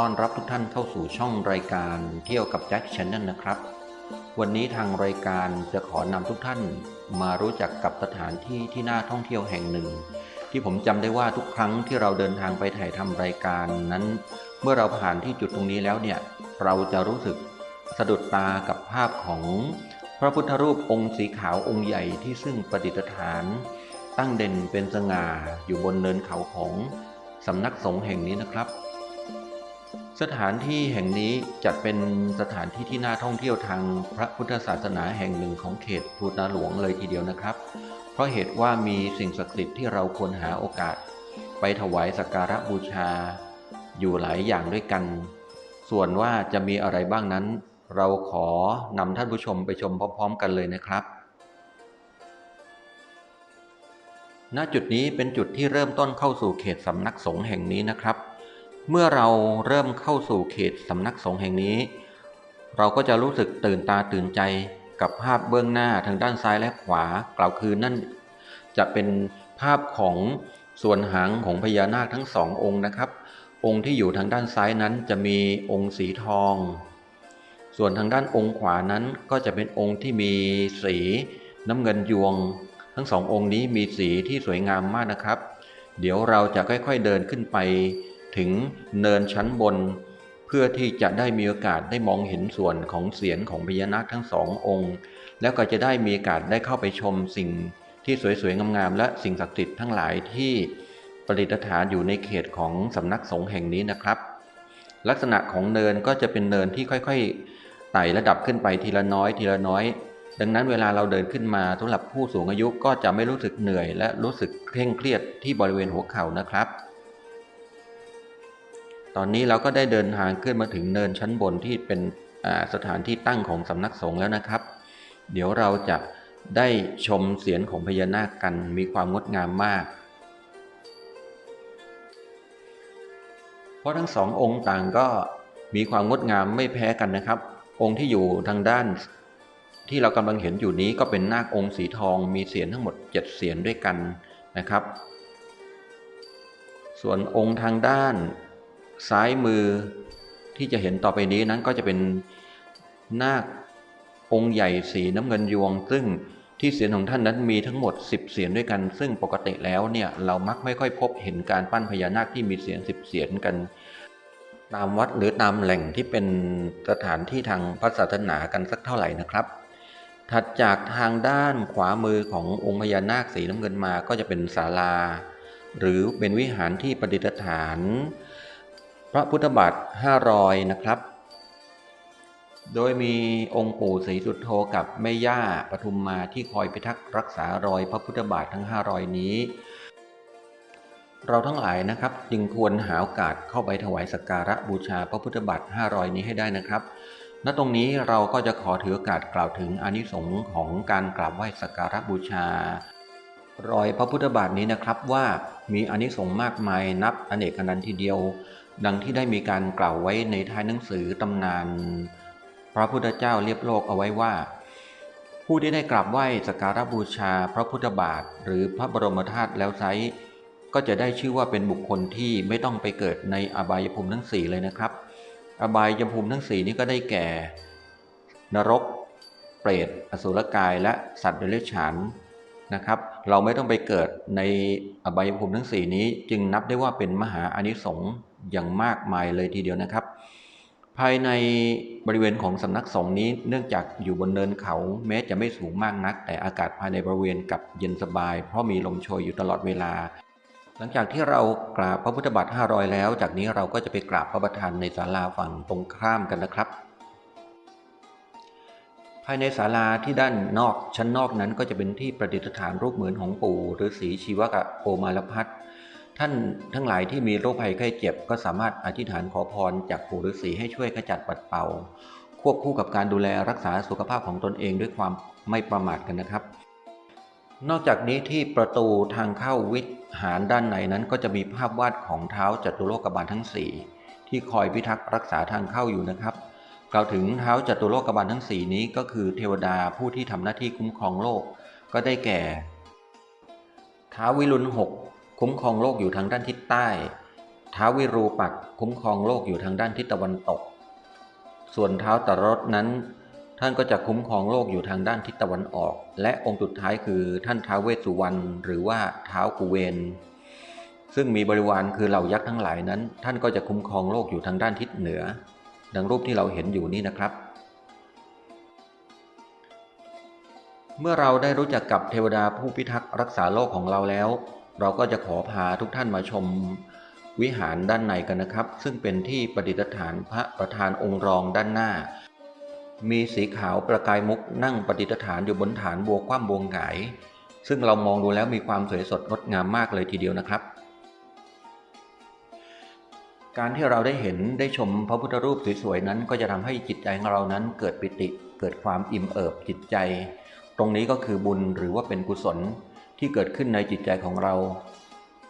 ต้อนรับทุกท่านเข้าสู่ช่องรายการเที่ยวกับแจ็คช n น e l นะครับ วันนี้ทางรายการจะขอนำทุกท่านมารู้จักกับสถานที่ที่น่าท่องเที่ยวแห่งหนึ่ง ที่ผมจำได้ว่าทุกครั้งที่เราเดินทางไปถ่ายทำรายการนั้น เมื่อเราผ่านที่จุดตรงนี้แล้วเนี่ยเราจะรู้สึกสะดุดตากับภาพของพระพุทธรูปองค์สีขาวองค์ใหญ่ที่ซึ่งประดิษฐาน ตั้งเด่นเป็นสง่าอยู่บนเนินเขาของสำนักสงฆ์แห่งนี้นะครับ สถานที่แห่งนี้จัดเป็นสถานที่ที่น่าท่องเที่ยวทางพระพุทธศาสนาแห่งหนึ่งของเขตภูตาหลวงเลยทีเดียวนะครับ เพราะเหตุว่ามีสิ่งศักดิ์สิทธิ์ที่เราควรหาโอกาส ไปถวายสักการะบูชา อยู่หลายอย่างด้วยกัน ส่วนว่าจะมีอะไรบ้างนั้น เราขอนำท่านผู้ชมไปชมพร้อม ๆ กันเลยนะครับ ณจุดนี้เป็นจุดที่เริ่มต้นเข้าสู่เขตสำนักสงฆ์แห่งนี้นะครับ เมื่อเราเริ่มเข้าสู่เขตสำนักสงฆ์แห่งนี้ เราก็จะรู้สึกตื่นตาตื่นใจกับภาพเบื้องหน้าทางด้านซ้ายและขวากล่าวคือนั่น จะเป็นภาพของส่วนหางของพญานาคทั้งสององค์นะครับ องค์ที่อยู่ทางด้านซ้ายนั้นจะมีองค์สีทอง ส่วนทางด้านองค์ขวานั้นก็จะเป็นองค์ที่มีสีน้ำเงินยวง ทั้งสององค์นี้มีสีที่สวยงามมากนะครับ เดี๋ยวเราจะค่อยๆเดินขึ้นไป ถึงเนินชั้นบน เพื่อที่จะได้มีโอกาสได้มองเห็นส่วนของเสียงของพญานาคทั้งสององค์ แล้วก็จะได้มีโอกาสได้เข้าไปชมสิ่งที่สวยๆงามๆและสิ่งศักดิ์สิทธิ์ทั้งหลายที่ประดิษฐานอยู่ในเขตของสำนักสงฆ์แห่งนี้นะครับ ลักษณะของเนินก็จะเป็นเนินที่ค่อยๆไต่ระดับขึ้นไปทีละน้อยทีละน้อย ดังนั้นเวลาเราเดินขึ้นมาสำหรับผู้สูงอายุก็จะไม่รู้สึกเหนื่อย และรู้สึกเคร่งเครียดที่บริเวณหัวเข่านะครับ ตอนนี้เราก็ได้เดินทางขึ้นมาถึงเนินชั้นบนที่เป็นสถานที่ตั้งของสำนักสงฆ์แล้วนะครับ เดี๋ยวเราจะได้ชมเสียงของพญานาคกันมีความงดงามมาก เพราะทั้งสององค์ต่างก็มีความงดงามไม่แพ้กันนะครับ องค์ที่อยู่ทางด้าน ที่เรากำลังเห็นอยู่นี้ก็เป็นนาคองค์สีทองมีเสียนทั้งหมด 7 เสียนด้วยกันนะครับ ส่วนองค์ทางด้าน ซ้ายมือที่จะเห็นต่อไปนี้นั้นก็จะเป็นนาคองค์ใหญ่สีน้ำเงินยวง ซึ่งที่เสียนของท่านนั้นมีทั้งหมด 10 เสียนด้วยกัน ซึ่งปกติแล้วเนี่ยเรามักไม่ค่อยพบเห็นการปั้นพญานาคที่มีเสียน10เสียนกัน ตามวัดหรือตามแหล่งที่เป็นสถานที่ทางพระศาสนากันสักเท่าไหร่นะครับ ถัดจากทางด้านขวามือขององค์พญานาคสีน้ำเงินมาก็จะเป็นศาลา หรือเป็นวิหารที่ประดิษฐาน พระพุทธบาทห้ารอยนะครับ โดยมีองค์ปู่ศรีสุดโธกับแม่ย่าปทุมมาที่คอยพิทักษ์รักษารอยพระพุทธบาททั้งห้ารอยนี้ เราทั้งหลายนะครับ จึงควรหาโอกาสเข้าไปถวายสักการะบูชาพระพุทธบาทห้ารอยนี้ให้ได้นะครับณตรงนี้เราก็จะขอถือโอกาสกล่าวถึงอานิสงส์ของการกราบไหว้สักการะบูชา รอยพระพุทธบาทนี้นะครับว่ามีอานิสงส์มากมายนับอเนกอนันต์ทีเดียว ดังที่ได้มีการกล่าวไว้ในท้ายหนังสือตำนาน พระพุทธเจ้าเรียบโลกเอาไว้ว่า ผู้ที่ได้กราบไหว้สักการะบูชาพระพุทธบาท หรือพระบรมธาตุแล้วไซก็จะได้ชื่อว่าเป็นบุคคลที่ไม่ต้องไปเกิดในอบายภูมิทั้งสี่เลยนะครับ อบายภูมิทั้งสี่นี้ก็ได้แก่ นรก เปรต อสุรกายและสัตว์เดรัจฉาน นะครับ เราไม่ต้องไปเกิดในอบายภูมิทั้งสี่นี้ จึงนับได้ว่าเป็นมหาอานิสงส์อย่างมากมายเลยทีเดียวนะครับ ภายในบริเวณของสำนักสงฆ์นี้เนื่องจากอยู่บนเนินเขา แม้จะไม่สูงมากนัก แต่อากาศภายในบริเวณกับเย็นสบาย เพราะมีลมโชยอยู่ตลอดเวลา หลังจากที่เรากราบพระพุทธบาท500 แล้ว จากนี้เราก็จะไปกราบพระประธานในศาลาฝั่งตรงข้ามกันนะครับ ภายในศาลาที่ด้านนอกชั้นนอกนั้นก็จะเป็นที่ประดิษฐานรูปเหมือนของปู่ฤาษีชีวกะโอมารพัฒน์ท่านทั้งหลายที่มีโรคภัยไข้เจ็บ ก็สามารถอธิษฐานขอพรจากปู่ฤาษีให้ช่วยขจัดปัดเป่า ควบคู่กับการดูแลรักษาสุขภาพของตนเองด้วยความไม่ประมาทกันนะครับ นอกจากนี้ที่ประตูทางเข้าวิหารด้านในนั้นก็จะมีภาพวาดของเท้าจัตุโลกบาลทั้ง 4 ที่คอยพิทักษ์รักษาทางเข้าอยู่นะครับ กล่าวถึงเท้าจัตุโลกบาลทั้ง 4 นี้ก็คือเทวดาผู้ที่ทำหน้าที่คุ้มครองโลกก็ได้แก่ท้าวิรุณหกคุ้มครองโลกอยู่ทางด้านทิศใต้ท้าวิรูปักคุ้มครองโลกอยู่ทางด้านทิศตะวันตก ส่วนเท้าตรสนั้น ท่านก็จะคุ้มครองโลกอยู่ทางด้านทิศตะวันออก และองค์สุดท้ายคือท่านท้าเวสุวรรณหรือว่าเท้ากุเวน ซึ่งมีบริวารคือเหล่ายักษ์ทั้งหลายนั้น ท่านก็จะคุ้มครองโลกอยู่ทางด้านทิศเหนือ ดังรูปที่เราเห็นอยู่นี้นะครับ เมื่อเราได้รู้จักกับเทวดาผู้พิทักษ์รักษาโลกของเราแล้ว เราก็จะขอพาทุกท่านมาชมวิหารด้านในกันนะครับ ซึ่งเป็นที่ประดิษฐานพระประธานองค์รองด้านหน้า มีสีขาวประกายมุกนั่งประดิษฐานอยู่บนฐานบัวคว่ำบัวหงาย ซึ่งเรามองดูแล้วมีความสวยสดงดงามมากเลยทีเดียวนะครับ การที่เราได้เห็นได้ชมพระพุทธรูปสวยๆนั้น ก็จะทำให้จิตใจของเรานั้นเกิดปิติ เกิดความอิ่มเอิบจิตใจ ตรงนี้ก็คือบุญหรือว่าเป็นกุศลที่เกิดขึ้นในจิตใจของเรา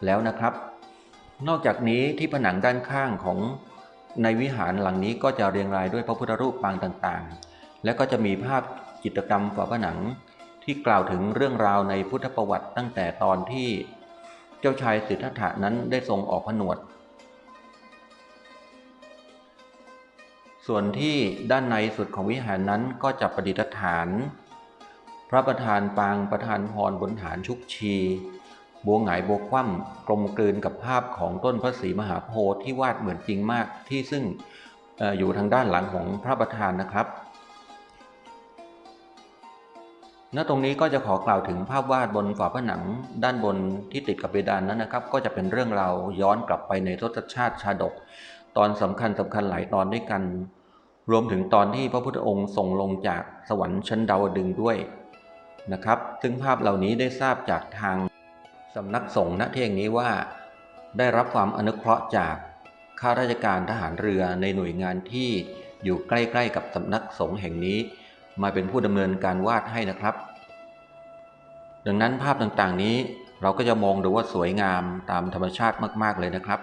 แล้วนะครับ นอกจากนี้ที่ผนังด้านข้างของในวิหารหลังนี้ก็จะเรียงรายด้วยพระพุทธรูปปางต่างๆ และก็จะมีภาพจิตกรรมฝาผนัง ที่กล่าวถึงเรื่องราวในพุทธประวัติตั้งแต่ตอนที่ เจ้าชายสิทธัตถะนั้นได้ทรงออกผนวด ส่วนที่ด้านในสุดของวิหารนั้นก็จะประดิษฐาน พระประธานปางประธานพรบนฐานชุกชีบัวหงายบัวคว่ำกลมกลืนกับภาพของต้นพระศรีมหาโพธิ์ที่วาดเหมือนจริงมากที่ซึ่งออยู่ทางด้านหลังของพระประธานนะครับณตรงนี้ก็จะขอกล่าวถึงภาพวาดบนฝาผนังด้านบนที่ติดกับเพดานนั้นนะครับ ก็จะเป็นเรื่องราวย้อนกลับไปในทศชาติชาดก ตอนสำคัญสำคัญหลายตอนด้วยกัน รวมถึงตอนที่พระพุทธองค์ทรงลงจากสวรรค์ชั้นดาวดึงด้วยนะครับ ซึ่งภาพเหล่านี้ได้ทราบจากทางสำนักสงฆ์ณที่แห่งนี้ว่า ได้รับความอนุเคราะห์จากข้าราชการทหารเรือในหน่วยงานที่อยู่ใกล้ๆกับสำนักสงฆ์แห่งนี้ มาเป็นผู้ดำเนินการวาดให้นะครับ ดังนั้นภาพต่างๆนี้เราก็จะมองดูว่าสวยงามตามธรรมชาติมากๆเลยนะครับ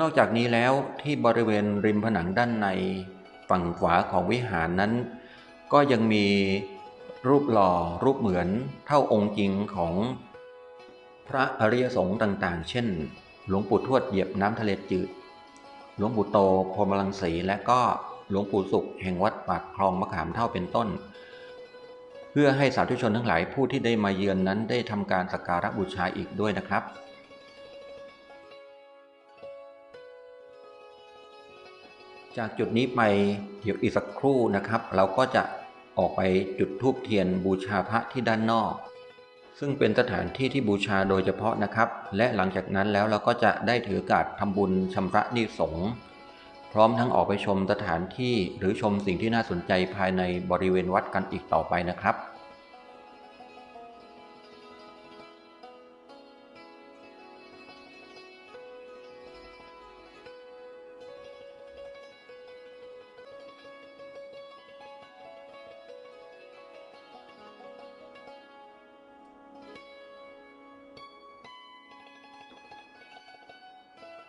นอกจากนี้แล้วที่บริเวณริมผนังด้านในฝั่งขวาของวิหารนั้น ก็ยังมีรูปหล่อรูปเหมือนเท่าองค์จริงของพระอริยสงฆ์ต่างๆ เช่น หลวงปู่ทวดเหยียบน้ำทะเลจืด หลวงปู่โตพรมลังสีและก็หลวงปู่สุขแห่งวัดปากคลองมะขามเท่าเป็นต้น เพื่อให้สาธุชนทั้งหลายผู้ที่ได้มาเยือนนั้นได้ทำการสักการะบูชาอีกด้วยนะครับ จากจุดนี้ไปเดี๋ยวอีกสักครู่นะครับ เราก็จะออกไปจุดธูปเทียนบูชาพระที่ด้านนอก ซึ่งเป็นสถานที่ที่บูชาโดยเฉพาะนะครับ และหลังจากนั้นแล้วเราก็จะได้ถือกาสทำบุญชำระนิสงพร้อมทั้งออกไปชมสถานที่หรือชมสิ่งที่น่าสนใจภายในบริเวณวัดกันอีกต่อไปนะครับ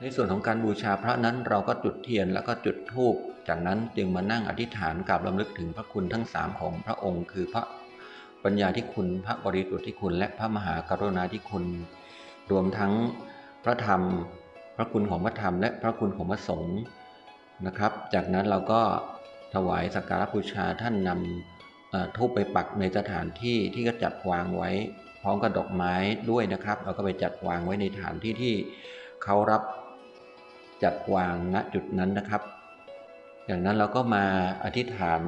ในส่วนของการบูชาพระนั้นเราก็จุดเทียนแล้วก็จุดธูป จากนั้นจึงมานั่งอธิษฐานกราบลำลึกถึงพระคุณทั้งสามของพระองค์ คือพระปัญญาที่คุณพระบริสุทธิ์ที่คุณ และพระมหากรุณาธิคุณ รวมทั้งพระธรรม พระคุณของพระธรรม และพระคุณของพระสงฆ์นะครับ จากนั้นเราก็ถวายสักการะบูชาท่านนำทูปไปปักในสถานที่ที่ก็จัดวางไว้ พร้อมกับดอกไม้ด้วยนะครับ เราก็ไปจัดวางไว้ในฐานที่ที่เขารับ จัดวางณจุดนั้นนะครับ อย่างนั้นเราก็มาอธิษฐาน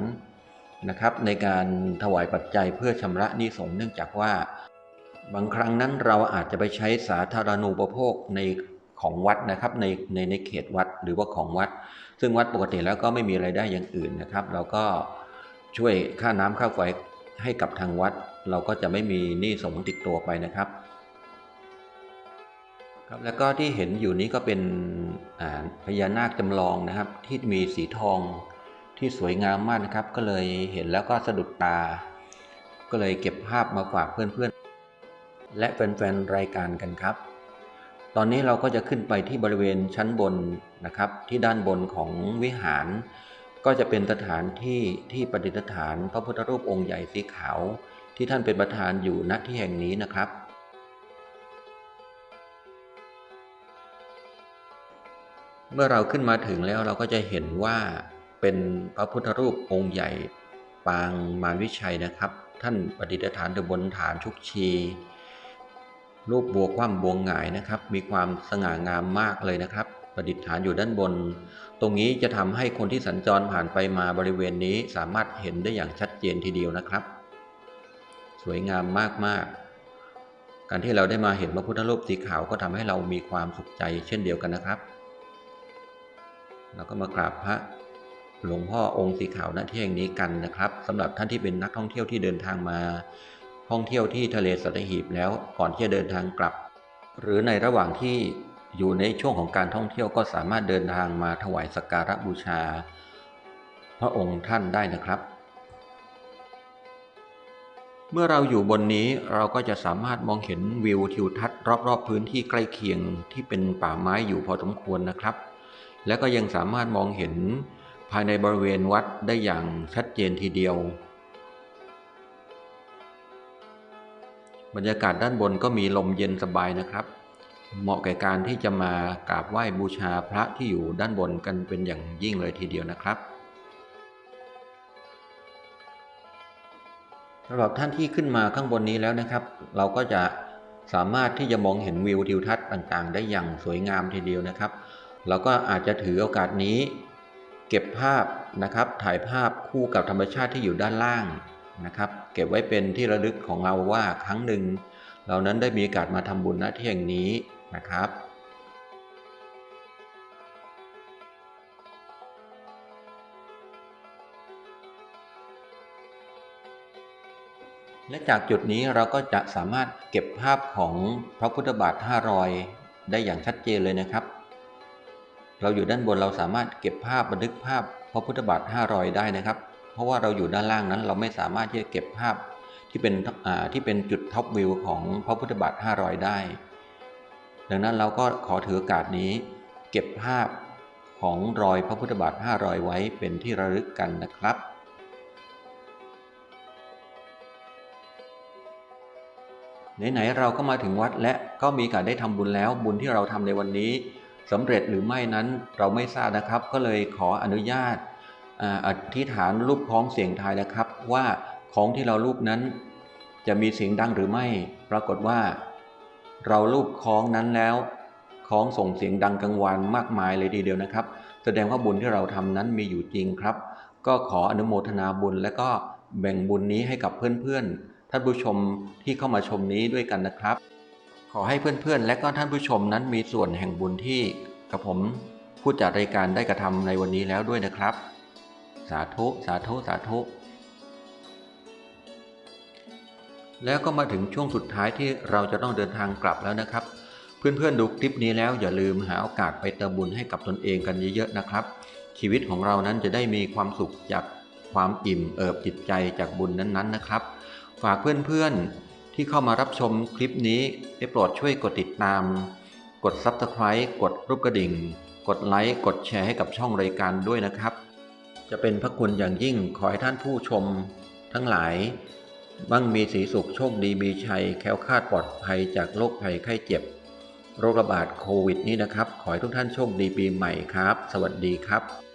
นะครับในการถวายปัจจัยเพื่อชำระนี้สงเนื่องจากว่า บางครั้งนั้นเราอาจจะไปใช้สาธารณูปโภคในของวัดนะครับในในในเขตวัดหรือว่าของวัด ซึ่งวัดปกติแล้วก็ไม่มีไรายได้อย่างอื่นนะครับ เราก็ช่วยค่าน้ำค่าไฟให้กับทางวัด เราก็จะไม่มีหนี้สงติดตัวไปนะครับ ครับแล้วก็ที่เห็นอยู่นี้ก็เป็นพญานาคจำลองนะครับ ที่มีสีทองที่สวยงามมากนะครับ ก็เลยเห็นแล้วก็สะดุดตา ก็เลยเก็บภาพมาฝากเพื่อนๆ และแฟนๆรายการกันครับ ตอนนี้เราก็จะขึ้นไปที่บริเวณชั้นบนนะครับ ที่ด้านบนของวิหาร ก็จะเป็นสถานที่ที่ประดิษฐานพระพุทธรูปองค์ใหญ่สีขาว ที่ท่านเป็นประธานอยู่ณที่แห่งนี้นะครับ เมื่อเราขึ้นมาถึงแล้วเราก็จะเห็นว่าเป็นพระพุทธรูปองค์ใหญ่ปางมารวิชัยนะครับ ท่านประดิษฐานอยู่บนฐานชุกชี รูปบัวคว่ำบวงหงายนะครับ มีความสง่างามมากเลยนะครับ ประดิษฐานอยู่ด้านบน ตรงนี้จะทำให้คนที่สัญจรผ่านไปมาบริเวณนี้สามารถเห็นได้อย่างชัดเจนทีเดียวนะครับ สวยงามมากๆ การที่เราได้มาเห็นพระพุทธรูปสีขาวก็ทำให้เรามีความสุขใจเช่นเดียวกันนะครับ เราก็มากราบพระหลวงพ่อองค์สีขาวณที่แห่งนี้กันนะครับสำหรับท่านที่เป็นนักท่องเที่ยวที่เดินทางมา ท่องเที่ยวที่ทะเลสัตหีบแล้วก่อนที่จะเดินทางกลับ หรือในระหว่างที่อยู่ในช่วงของการท่องเที่ยวก็สามารถเดินทางมาถวายสักการะบูชา พระองค์ท่านได้นะครับ เมื่อเราอยู่บนนี้เราก็จะสามารถมองเห็นวิวทิวทัศน์รอบๆพื้นที่ใกล้เคียงที่เป็นป่าไม้อยู่พอสมควรนะครับ และก็ยังสามารถมองเห็นภายในบริเวณวัดได้อย่างชัดเจนทีเดียว บรรยากาศด้านบนก็มีลมเย็นสบายนะครับ เหมาะแก่การที่จะมากราบไหว้บูชาพระที่อยู่ด้านบนกันเป็นอย่างยิ่งเลยทีเดียวนะครับสำหรับท่านที่ขึ้นมาข้างบนนี้แล้วนะครับ เราก็จะสามารถที่จะมองเห็นวิวทิวทัศน์ต่างๆ ได้อย่างสวยงามทีเดียวนะครับ เราก็อาจจะถือโอกาสนี้ เก็บภาพนะครับ ถ่ายภาพคู่กับธรรมชาติที่อยู่ด้านล่างนะครับ เก็บไว้เป็นที่ระลึกของเราว่าครั้งหนึ่ง เรานั้นได้มีโอกาสมาทำบุญณที่แห่งนี้นะครับและจากจุดนี้เราก็จะสามารถเก็บภาพของพระพุทธบาทห้ารอยได้อย่างชัดเจนเลยนะครับ เราอยู่ด้านบนเราสามารถเก็บภาพบันทึกภาพพระพุทธบาทห้ารอยได้นะครับ เพราะว่าเราอยู่ด้านล่างนั้นเราไม่สามารถที่จะเก็บภาพที่เป็นที่เป็นจุดท็อปวิวของพระพุทธบาทห้ารอยได้ ดังนั้นเราก็ขอถือโอกาสนี้ เก็บภาพของรอยพระพุทธบาทห้ารอยไว้เป็นที่ระลึกกันนะครับไหนๆเราก็มาถึงวัดและก็มีการได้ทำบุญแล้วบุญที่เราทำในวันนี้ สำเร็จหรือไม่นั้นเราไม่ทราบนะครับ ก็เลยขออนุญาตอธิษฐานรูปคล้องเสียงทายนะครับ ว่าของที่เรารูปนั้น จะมีเสียงดังหรือไม่ ปรากฏว่า เรารูปคล้องนั้นแล้วคล้องส่งเสียงดังกังวานมากมายเลยทีเดียวนะครับ แสดงว่าบุญที่เราทำนั้นมีอยู่จริงครับ ก็ขออนุโมทนาบุญและก็แบ่งบุญนี้ให้กับเพื่อนๆท่านผู้ชมที่เข้ามาชมนี้ด้วยกันนะครับ ขอให้เพื่อนๆ และก็ท่านผู้ชมนั้นมีส่วนแห่งบุญที่กับผมผู้จัดรายการได้กระทำในวันนี้แล้วด้วยนะครับ สาธุสาธุสาธุ แล้วก็มาถึงช่วงสุดท้ายที่เราจะต้องเดินทางกลับแล้วนะครับ เพื่อนๆดูคลิปนี้แล้วอย่าลืมหาโอกาสไปเติมบุญให้กับตนเองกันเยอะๆนะครับ ชีวิตของเรานั้นจะได้มีความสุขจากความอิ่มเอิบจิตใจจากบุญนั้นๆนะครับ ฝากเพื่อนๆ ที่เข้ามารับชมคลิปนี้ได้โปรดช่วยกดติดตาม กด Subscribe กดรูปกระดิ่ง กดไลค์กดแชร์ให้กับช่องรายการด้วยนะครับ จะเป็นพระคุณอย่างยิ่งขอให้ท่านผู้ชม ทั้งหลายบ้างมีสีสุขโชคดีมีชัยแคล้วคลาดปลอดภัยจากโรคภัยไข้เจ็บ โรคระบาดโควิดนี้นะครับ ขอให้ทุกท่านโชคดีปีใหม่ครับ สวัสดีครับ